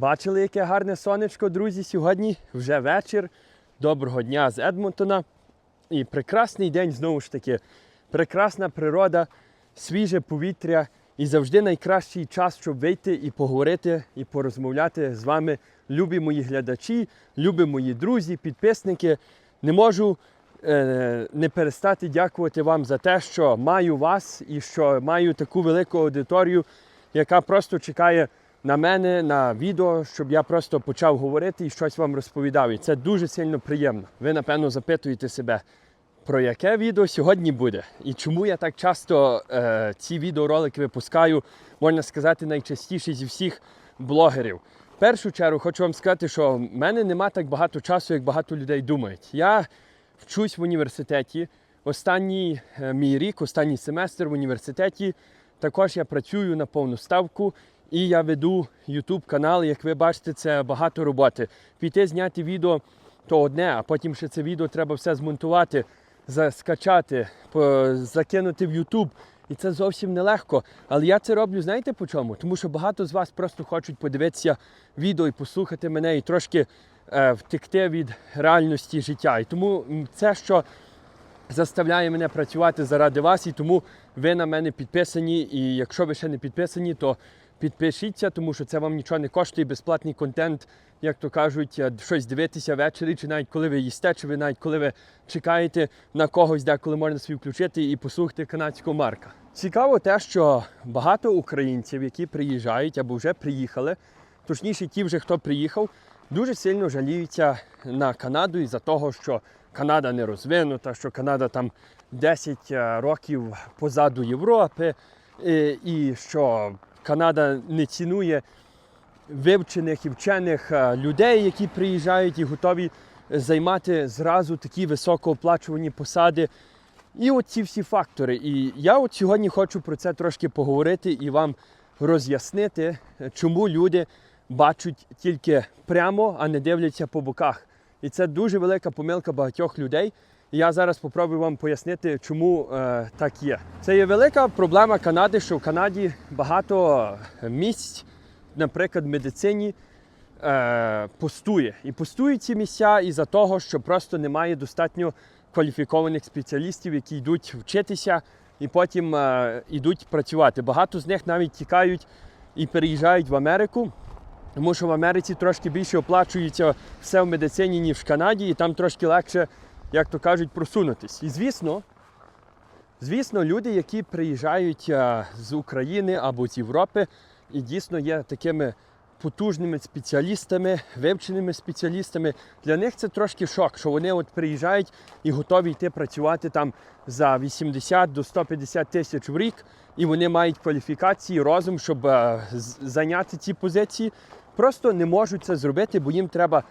Бачили, яке гарне сонечко, друзі, сьогодні вже вечір. Доброго дня з Едмонтона. І прекрасний день знову ж таки. Прекрасна природа, свіже повітря і завжди найкращий час, щоб вийти і поговорити, і порозмовляти з вами, любі мої глядачі, любі мої друзі, підписники. Не можу е, не перестати дякувати вам за те, що маю вас і що маю таку велику аудиторію, яка просто чекає на мене, на відео, щоб я просто почав говорити і щось вам розповідав. І це дуже сильно приємно. Ви, напевно, запитуєте себе, про яке відео сьогодні буде і чому я так часто е, ці відеоролики випускаю, можна сказати, найчастіше зі всіх блогерів. В першу чергу хочу вам сказати, що в мене нема так багато часу, як багато людей думають. Я вчусь в університеті. Останній е, мій рік, останній семестр в університеті. Також я працюю на повну ставку і я веду YouTube канал. Як ви бачите, це багато роботи. Піти зняти відео то одне, а потім ще це відео треба все змонтувати, за- скачати, по- закинути в YouTube. І це зовсім нелегко. Але я це роблю, знаєте по чому? Тому що багато з вас просто хочуть подивитися відео і послухати мене і трошки е, втекти від реальності життя. І тому це, що заставляє мене працювати заради вас, і тому ви на мене підписані. І якщо ви ще не підписані, то підпишіться, тому що це вам нічого не коштує, безплатний контент, як то кажуть, е, щось дивитися ввечері, чи навіть коли ви їсте, чи ви навіть коли ви чекаєте на когось, деколи можна собі включити і послухати канадського марка. Цікаво те, що багато українців, які приїжджають або вже приїхали, точніше, ті вже хто приїхав, дуже сильно жаліються на Канаду із-за того, що Канада не розвинута, що Канада там 10 е, років позаду Європи, і, і що Канада не цінує вивчених і вчених е, людей, які приїжджають і готові займати зразу такі високооплачувані посади. І от ці всі фактори. І я от сьогодні хочу про це трошки поговорити і вам роз'яснити, чому люди бачать тільки прямо, а не дивляться по боках. І це дуже велика помилка багатьох людей. Я зараз спробую вам пояснити, чому е, так є. Це є велика проблема Канади, що в Канаді багато місць, наприклад, в медицині е, пустує. І пустують ці місця із-за того, що просто немає достатньо кваліфікованих спеціалістів, які йдуть вчитися і потім е, йдуть працювати. Багато з них навіть тікають і переїжджають в Америку. Тому що в Америці трошки більше оплачується все в медицині, ніж в Канаді, і там трошки легше, як то кажуть, просунутись. І звісно, звісно, люди, які приїжджають е, з України або з Європи, і дійсно є такими потужними спеціалістами, вивченими спеціалістами, для них це трошки шок, що вони от приїжджають і готові йти працювати там за 80 до 150 тисяч в рік, і вони мають кваліфікації, розум, щоб е, зайняти ці позиції. Просто не можуть це зробити, бо їм треба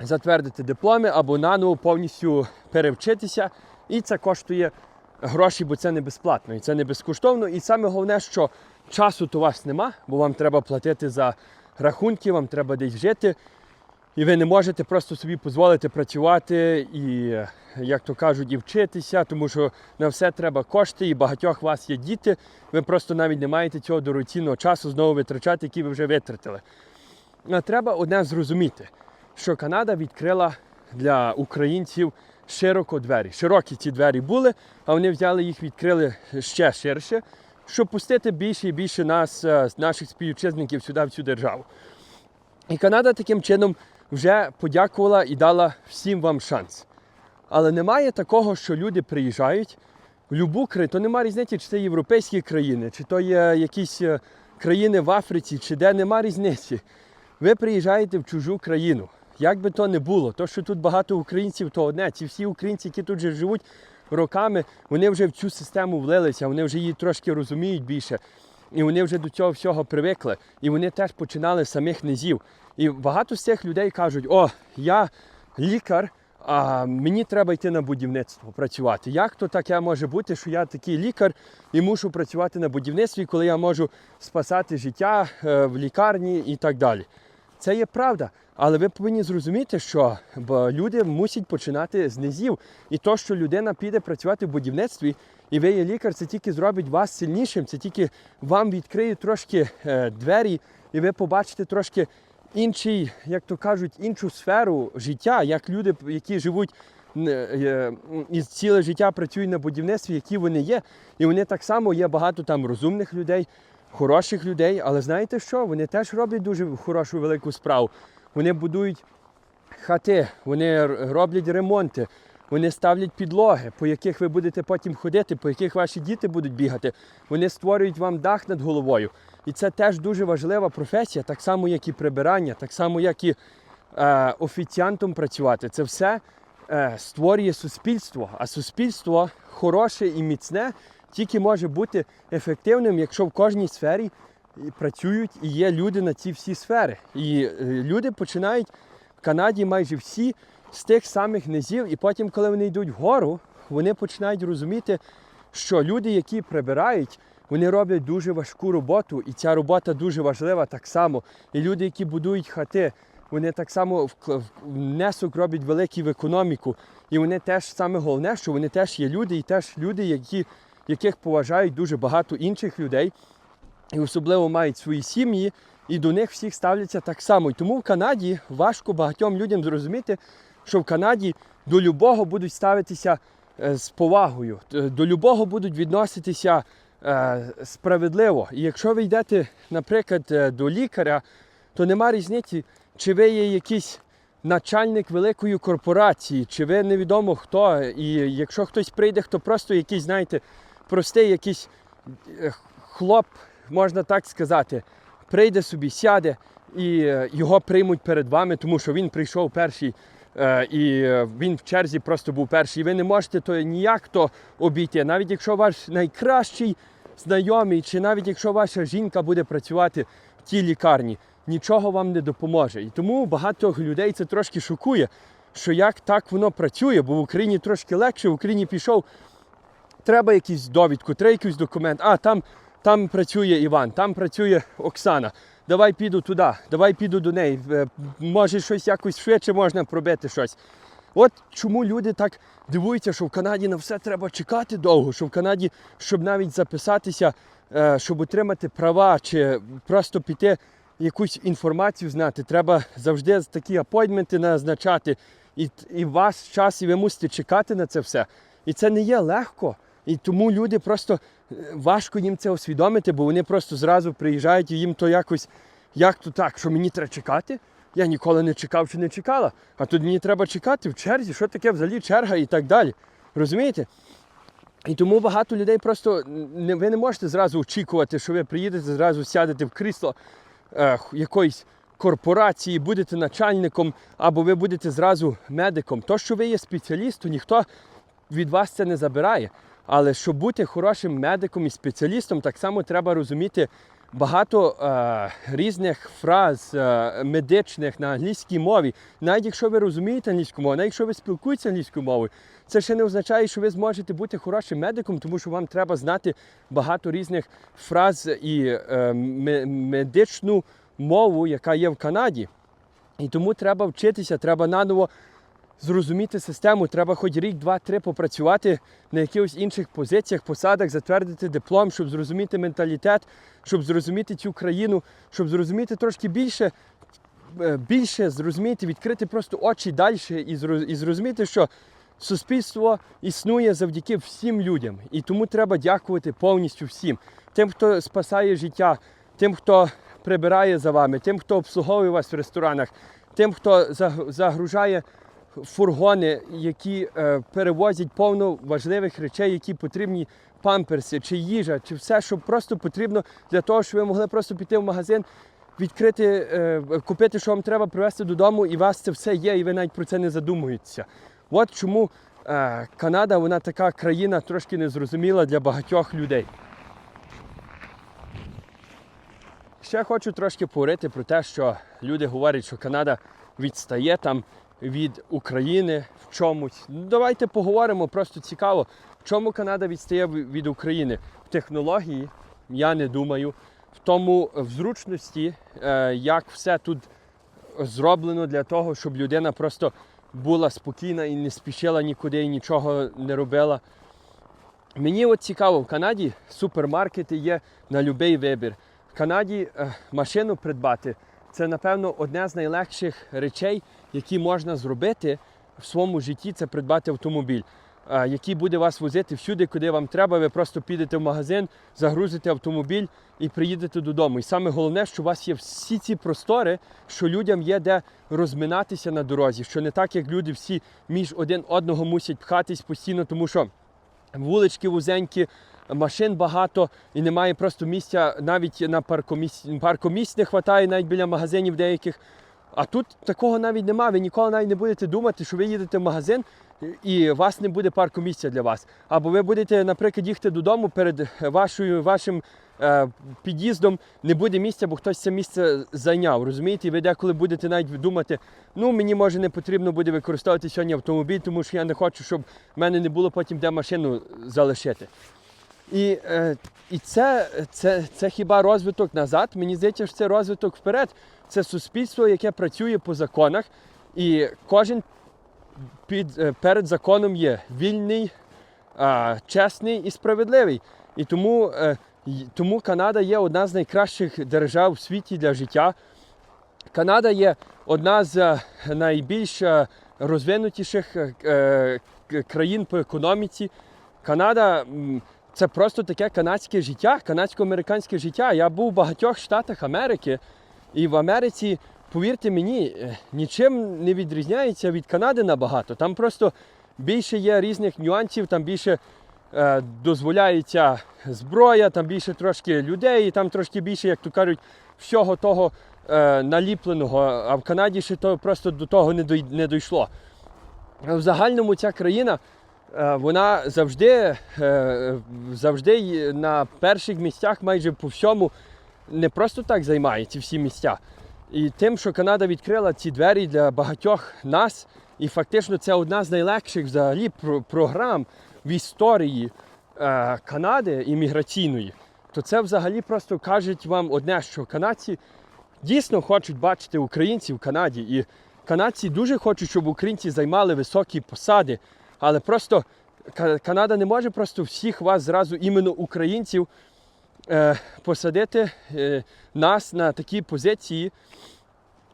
затвердити дипломи або наново повністю перевчитися. І це коштує гроші, бо це не безплатно і це не безкоштовно. І саме головне, що часу то у вас нема, бо вам треба платити за рахунки, вам треба десь жити. І ви не можете просто собі дозволити працювати і, як то кажуть, і вчитися, тому що на все треба кошти, і багатьох вас є діти. Ви просто навіть не маєте цього дорогоцінного часу знову витрачати, який ви вже витратили. А Треба одне зрозуміти, що Канада відкрила для українців широко двері. Широкі ці двері були, а вони взяли їх, відкрили ще ширше, щоб пустити більше і більше нас, е, наших співвітчизників сюди, в цю державу. І Канада таким чином вже подякувала і дала всім вам шанс. Але немає такого, що люди приїжджають в любу країну, то немає різниці, чи це європейські країни, чи то є якісь е, країни в Африці, чи де нема різниці. Ви приїжджаєте в чужу країну. Як би то не було, то що тут багато українців, то одне. Ці всі українці, які тут же живуть роками, вони вже в цю систему влилися, вони вже її трошки розуміють більше. І вони вже до цього всього привикли. І вони теж починали з самих низів. І багато з цих людей кажуть: о, я лікар, а мені треба йти на будівництво працювати. Як то таке може бути, що я такий лікар і мушу працювати на будівництві, коли я можу спасати життя е, в лікарні і так далі? Це є правда. Але ви повинні зрозуміти, що люди мусять починати з низів. І то, що людина піде працювати в будівництві, і ви є лікар, це тільки зробить вас сильнішим, це тільки вам відкриє трошки е, двері, і ви побачите трошки інший, як то кажуть, іншу сферу життя, як люди, які живуть е, і ціле життя працюють на будівництві, які вони є. І вони так само є багато там розумних людей, хороших людей. Але знаєте що? Вони теж роблять дуже хорошу велику справу. Вони будують хати, вони роблять ремонти, вони ставлять підлоги, по яких ви будете потім ходити, по яких ваші діти будуть бігати. Вони створюють вам дах над головою. І це теж дуже важлива професія, так само, як і прибирання, так само, як і е, офіціантом працювати. Це все е, створює суспільство. А суспільство хороше і міцне тільки може бути ефективним, якщо в кожній сфері працюють і є люди на ці всі сфери. І е, люди починають в Канаді майже всі з тих самих низів, і потім, коли вони йдуть вгору, вони починають розуміти, що люди, які прибирають, вони роблять дуже важку роботу, і ця робота дуже важлива так само. І люди, які будують хати, вони так само внесок роблять великий в економіку. І вони теж саме головне, що вони теж є люди, і теж люди, які, яких поважають дуже багато інших людей, і особливо мають свої сім'ї, і до них всіх ставляться так само. І тому в Канаді важко багатьом людям зрозуміти, що в Канаді до любого будуть ставитися е, з повагою, до любого будуть відноситися е, справедливо. І якщо ви йдете, наприклад, е, до лікаря, то нема різниці, чи ви є якийсь начальник великої корпорації, чи ви невідомо хто. І якщо хтось прийде, хто просто якийсь, знаєте, простий якийсь е, хлоп, можна так сказати, прийде собі, сяде і е, його приймуть перед вами, тому що він прийшов перший. е, І він в черзі просто був перший. І ви не можете то ніяк то обійти. Навіть якщо ваш найкращий знайомий, чи навіть якщо ваша жінка буде працювати в тій лікарні, нічого вам не допоможе. І тому багато людей це трошки шокує, що як так воно працює, бо в Україні трошки легше, в Україні пішов треба якусь довідку, треба якийсь документ. А, там, там працює Іван, там працює Оксана. Давай піду туди, давай піду до неї. Е, Може, щось якось швидше можна пробити щось. От чому люди так дивуються, що в Канаді на все треба чекати довго, що в Канаді, щоб навіть записатися, е, щоб отримати права чи просто піти якусь інформацію знати, треба завжди такі апойнтменти назначати. І, і ваш час, і ви мусите чекати на це все. І це не є легко. І тому люди просто е, важко їм це усвідомити, бо вони просто зразу приїжджають і їм то якось, як то так, що мені треба чекати? Я ніколи не чекав чи не чекала. А тут мені треба чекати в черзі, що таке взагалі черга і так далі. Розумієте? І тому багато людей просто не, ви не можете зразу очікувати, що ви приїдете, зразу сядете в крісло е, якоїсь корпорації, будете начальником, або ви будете зразу медиком. То, що ви є спеціаліст, то ніхто від вас це не забирає. Але щоб бути хорошим медиком і спеціалістом, так само треба розуміти багато е, різних фраз е, медичних на англійській мові. Навіть якщо ви розумієте англійську мову, навіть якщо ви спілкуєтеся англійською мовою, це ще не означає, що ви зможете бути хорошим медиком, тому що вам треба знати багато різних фраз і е, медичну мову, яка є в Канаді. І тому треба вчитися, треба наново зрозуміти систему. Треба хоч рік, два, три попрацювати на якихось інших позиціях, посадах, затвердити диплом, щоб зрозуміти менталітет, щоб зрозуміти цю країну, щоб зрозуміти трошки більше, е, більше зрозуміти, відкрити просто очі далі і зрозуміти, що суспільство існує завдяки всім людям. І тому треба дякувати повністю всім. Тим, хто спасає життя, тим, хто прибирає за вами, тим, хто обслуговує вас в ресторанах, тим, хто заг- загружає фургони, які е, перевозять повно важливих речей, які потрібні памперси, чи їжа, чи все, що просто потрібно для того, щоб ви могли просто піти в магазин, відкрити, е, купити, що вам треба привезти додому, і у вас це все є, і ви навіть про це не задумуєтеся. От чому е, Канада, вона така країна трошки незрозуміла для багатьох людей. Ще хочу трошки поговорити про те, що люди говорять, що Канада відстає там від України в чомусь. Ну, Давайте поговоримо, просто цікаво, в чому Канада відстає від України. В технології, я не думаю, в тому в зручності, е, як все тут зроблено для того, щоб людина просто була спокійна і не спішила нікуди і нічого не робила. Мені от цікаво, в Канаді супермаркети є на будь-який вибір. В Канаді е, машину придбати це, напевно, одне з найлегших речей, які можна зробити в своєму житті, це придбати автомобіль, який буде вас возити всюди, куди вам треба. Ви просто підете в магазин, загрузите автомобіль і приїдете додому. І саме головне, що у вас є всі ці простори, що людям є де розминатися на дорозі, що не так, як люди всі між один одного мусять пхатись постійно, тому що вулички вузенькі, машин багато і немає просто місця навіть на паркомісць. Паркомісць не вистачає навіть біля магазинів деяких. А тут такого навіть немає. Ви ніколи навіть не будете думати, що ви їдете в магазин і у вас не буде паркомісця для вас. Або ви будете, наприклад, їхати додому перед вашою, вашим е, під'їздом, не буде місця, бо хтось це місце зайняв. Розумієте? І ви деколи будете навіть думати, ну мені може не потрібно буде використовувати сьогодні автомобіль, тому що я не хочу, щоб в мене не було потім де машину залишити. І, е, і це, це, це хіба розвиток назад? Мені здається, що це розвиток вперед. Це суспільство, яке працює по законах, і кожен під, е, перед законом є вільний, чесний і справедливий. І тому, е, тому Канада є одна з найкращих держав в світі для життя. Канада є одна з найбільш розвинутіших країн по економіці. Канада це просто таке канадське життя, канадсько-американське життя. Я був в багатьох штатах Америки, і в Америці, повірте мені, е, нічим не відрізняється від Канади набагато. Там просто більше є різних нюансів, там більше е, дозволяється зброя, там більше трошки людей, там трошки більше, як то кажуть, всього того е, наліпленого. А в Канаді ще то просто до того не, дой, не дійшло. В загальному ця країна вона завжди, е, завжди на перших місцях майже по всьому не просто так займає ці всі місця. І тим, що Канада відкрила ці двері для багатьох нас, і фактично це одна з найлегших взагалі програм в історії е, Канади імміграційної, то це взагалі просто кажуть вам одне, що канадці дійсно хочуть бачити українців в Канаді. І канадці дуже хочуть, щоб українці займали високі посади. Але просто Канада не може просто всіх вас зразу іменно українців е, посадити е, нас на такі позиції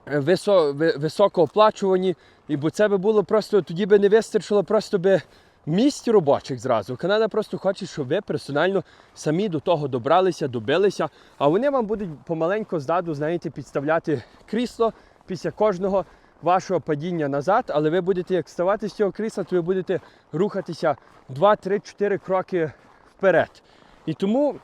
е, висо, ви- високооплачувані. І бо це би було просто, тоді би не вистачило просто би місць робочих зразу. Канада просто хоче, щоб ви персонально самі до того добралися, добилися, а вони вам будуть помаленько ззаду, знаєте, підставляти крісло після кожного вашого падіння назад, але ви будете як вставати з цього крісла, то ви будете рухатися 2, 3, 4 кроки вперед. І тому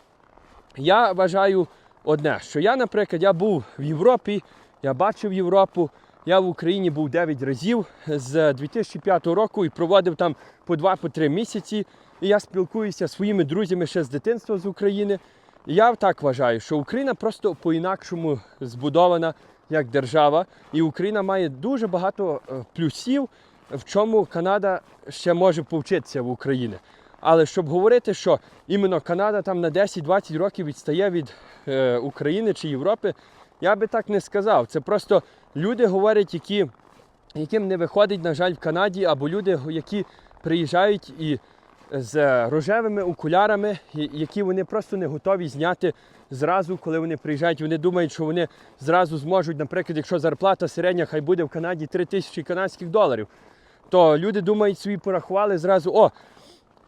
я вважаю одне, що я, наприклад, я був в Європі, я бачив Європу. Я в Україні був 9 разів з 2005 року і проводив там по 2-3 місяці. І я спілкуюся зі своїми друзями ще з дитинства з України. І я так вважаю, що Україна просто по-інакшому збудована як держава, і Україна має дуже багато е, плюсів, в чому Канада ще може повчитися в Україні. Але щоб говорити, що іменно Канада там на 10-20 років відстає від е, України чи Європи, я би так не сказав. Це просто люди говорять, які, яким не виходить, на жаль, в Канаді, або люди, які приїжджають і з рожевими окулярами, які вони просто не готові зняти зразу, коли вони приїжджають. Вони думають, що вони зразу зможуть, наприклад, якщо зарплата середня, хай буде в Канаді 3 тисячі канадських доларів, то люди думають, собі порахували зразу, о,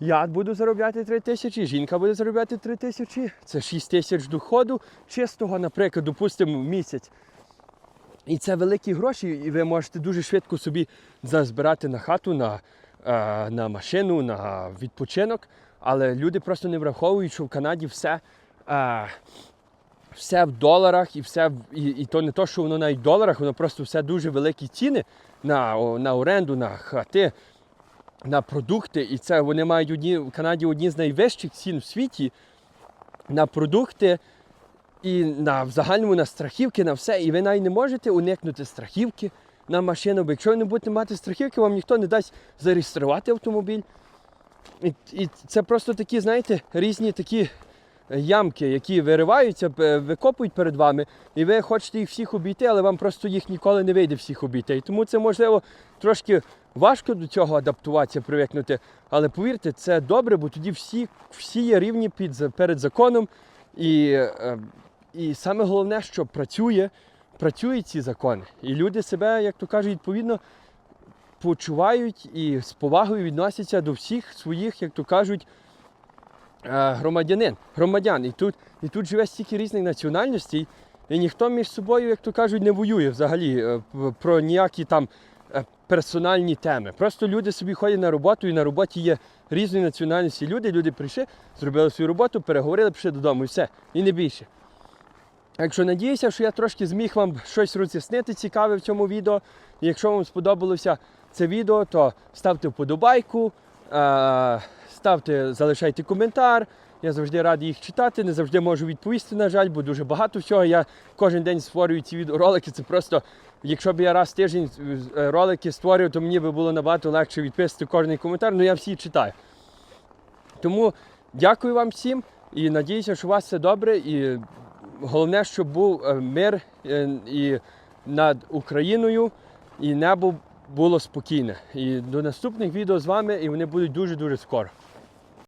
я буду заробляти 3 тисячі, жінка буде заробляти 3 тисячі, це 6 тисяч доходу чистого, наприклад, допустимо, в місяць. І це великі гроші, і ви можете дуже швидко собі зазбирати на хату, на, на машину, на відпочинок. Але люди просто не враховують, що в Канаді все, е, все в доларах, і все і, і то не то, що воно навіть в доларах, воно просто все дуже великі ціни на, на оренду, на хати, на продукти. І це вони мають одні в Канаді одні з найвищих цін в світі на продукти і на в загальному на страхівки, на все. І ви навіть не можете уникнути страхівки на машину, бо якщо ви не будете мати страхівки, вам ніхто не дасть зареєструвати автомобіль. І, і це просто такі, знаєте, різні такі ямки, які вириваються, е, викопують перед вами, і ви хочете їх всіх обійти, але вам просто їх ніколи не вийде всіх обійти. І тому це можливо трошки важко до цього адаптуватися, привикнути. Але повірте, це добре, бо тоді всі, всі є рівні під, перед законом. І, е, і саме головне, що працює, працюють ці закони. І люди себе, як то кажуть, відповідно почувають і з повагою відносяться до всіх своїх, як то кажуть, е, громадянин, громадян. І тут, і тут живе стільки різних національностей, і ніхто між собою, як то кажуть, не воює взагалі е, про ніякі там е, персональні теми. Просто люди собі ходять на роботу, і на роботі є різної національності люди. Люди прийшли, зробили свою роботу, переговорили, пішли додому і все. І не більше. Так що надіюся, що я трошки зміг вам щось роз'яснити цікаве в цьому відео. Якщо вам сподобалося це відео, то ставте вподобайку, е, ставте, залишайте коментар. Я завжди радий їх читати, не завжди можу відповісти, на жаль, бо дуже багато всього. Я кожен день створюю ці відеоролики. Це просто, якщо б я раз в тиждень е, ролики створював, то мені би було набагато легше відписати кожний коментар, але я всі читаю. Тому дякую вам всім і надіюся, що у вас все добре. І головне, щоб був е, мир е, і над Україною, і небо було спокійне. І до наступних відео з вами, і вони будуть дуже-дуже скоро.